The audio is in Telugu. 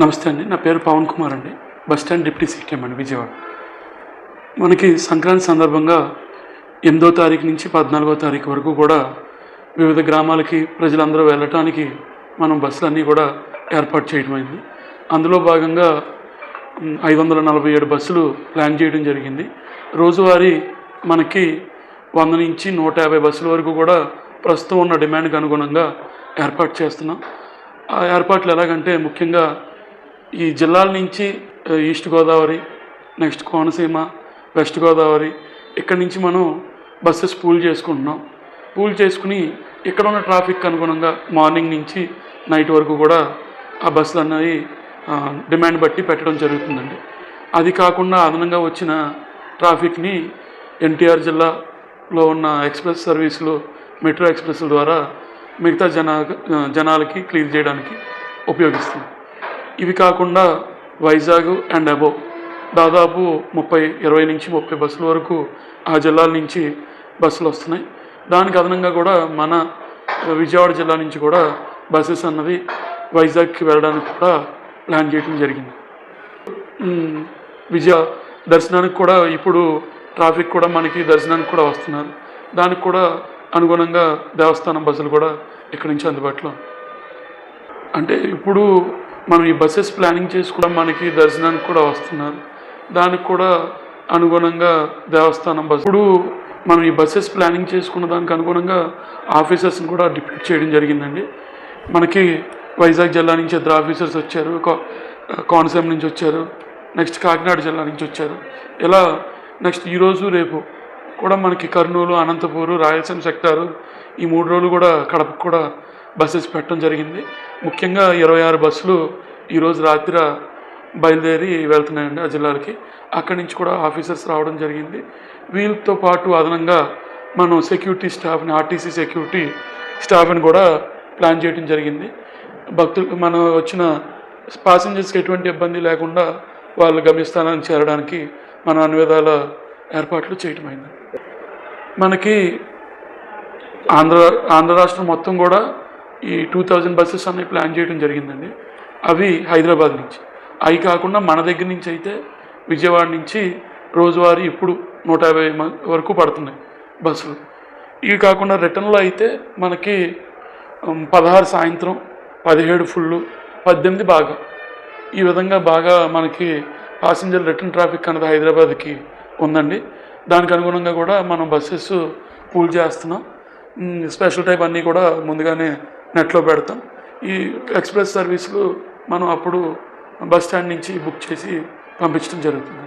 నమస్తే అండి. నా పేరు పవన్ కుమార్ అండి. బస్ స్టాండ్ డిప్యూటీ సీఎం అండి విజయవాడ. మనకి సంక్రాంతి సందర్భంగా ఎనిమిదో తారీఖు నుంచి పద్నాలుగో తారీఖు వరకు కూడా వివిధ గ్రామాలకి ప్రజలందరూ వెళ్ళటానికి మనం బస్సులన్నీ కూడా ఏర్పాటు చేయడం అందులో భాగంగా ఐదు వందల నలభై ఏడు బస్సులు ప్లాన్ చేయడం జరిగింది. రోజువారీ మనకి వంద నుంచి నూట యాభై బస్సుల వరకు కూడా ప్రస్తుతం ఉన్న డిమాండ్కి అనుగుణంగా ఏర్పాటు చేస్తున్నాం. ఆ ఏర్పాట్లు ఎలాగంటే ముఖ్యంగా ఈ జిల్లాల నుంచి east Godavari next Konaseema west Godavari ఇక్కడి నుంచి మనం బస్సెస్ పూల్ చేసుకుంటున్నాం. పూల్ చేసుకుని ఇక్కడ ఉన్న ట్రాఫిక్ అనుగుణంగా మార్నింగ్ నుంచి నైట్ వరకు కూడా ఆ బస్సులు అనేవి డిమాండ్ బట్టి పెట్టడం జరుగుతుందండి. అది కాకుండా అదనంగా వచ్చిన ట్రాఫిక్ని ఎన్టీఆర్ జిల్లాలో ఉన్న ఎక్స్ప్రెస్ సర్వీసులు మెట్రో ఎక్స్ప్రెస్ల ద్వారా మిగతా జనా జనాలకి క్లీన్ చేయడానికి ఉపయోగిస్తుంది ఇవి కాకుండా వైజాగ్ అండ్ అబోవ్. దాదాపు ముప్పై ఇరవై నుంచి ముప్పై బస్సుల వరకు ఆ జిల్లాల నుంచి బస్సులు వస్తున్నాయి. దానికి అదనంగా కూడా మన విజయవాడ జిల్లా నుంచి కూడా బస్సెస్ అన్నది వైజాగ్కి వెళ్ళడానికి కూడా ప్లాన్ చేయడం జరిగింది. విజయ దర్శనానికి కూడా ఇప్పుడు ట్రాఫిక్ కూడా మనకి దర్శనానికి కూడా వస్తున్నారు. దానికి కూడా అనుగుణంగా దేవస్థానం బస్సులు కూడా ఇక్కడి నుంచి అందుబాటులో అంటే ఇప్పుడు మనం ఈ బస్సెస్ ప్లానింగ్ చేసుకోవడం మనకి దర్శనానికి కూడా వస్తున్నారు. దానికి కూడా అనుగుణంగా దేవస్థానం బస్ ఇప్పుడు మనం ఈ బస్సెస్ ప్లానింగ్ చేసుకున్న దానికి అనుగుణంగా ఆఫీసర్స్ని కూడా డిప్యూట్ చేయడం జరిగిందండి. మనకి వైజాగ్ జిల్లా నుంచి ఇద్దరు ఆఫీసర్స్ వచ్చారు. కోనసీమ నుంచి వచ్చారు. నెక్స్ట్ కాకినాడ జిల్లా నుంచి వచ్చారు. ఇలా నెక్స్ట్ ఈరోజు రేపు కూడా మనకి కర్నూలు అనంతపూరు రాయలసీమ సెక్టారు ఈ మూడు రోజులు కూడా కడపకు కూడా బస్సెస్ పెట్టడం జరిగింది. ముఖ్యంగా ఇరవై ఆరు బస్సులు ఈరోజు రాత్రి బయలుదేరి వెళ్తున్నాయండి ఆ జిల్లాలకి. అక్కడి నుంచి కూడా ఆఫీసర్స్ రావడం జరిగింది. వీళ్ళతో పాటు అదనంగా మనం సెక్యూరిటీ స్టాఫ్ని ఆర్టీసీ సెక్యూరిటీ స్టాఫ్ని కూడా ప్లాన్ చేయడం జరిగింది. భక్తులు మనం వచ్చిన ప్యాసింజర్స్కి ఎటువంటి ఇబ్బంది లేకుండా వాళ్ళ గమ్యస్థానానికి చేరడానికి మన అన్ని విధాల ఏర్పాట్లు చేయటం అయింది. మనకి ఆంధ్ర ఆంధ్ర రాష్ట్రం మొత్తం కూడా ఈ టూ థౌజండ్ బస్సెస్ అనేవి ప్లాన్ చేయడం జరిగిందండి. అవి హైదరాబాద్ నుంచి. అవి కాకుండా మన దగ్గర నుంచి అయితే విజయవాడ నుంచి రోజువారీ ఇప్పుడు నూట యాభై వరకు పడుతున్నాయి బస్సులు. ఇవి కాకుండా రిటర్న్లో అయితే మనకి పదహారు సాయంత్రం పదిహేడు ఫుల్లు పద్దెనిమిది బాగా. ఈ విధంగా బాగా మనకి పాసింజర్ రిటర్న్ ట్రాఫిక్ అనేది హైదరాబాద్కి ఉందండి. దానికి అనుగుణంగా కూడా మనం బస్సెస్ పూల్ చేస్తున్నాం. స్పెషల్ టైప్ అన్నీ కూడా ముందుగానే నెట్లో పెడతాం. ఈ ఎక్స్ప్రెస్ సర్వీసులు మనం అప్పుడు బస్ స్టాండ్ నుంచి బుక్ చేసి పంపించడం జరుగుతుంది.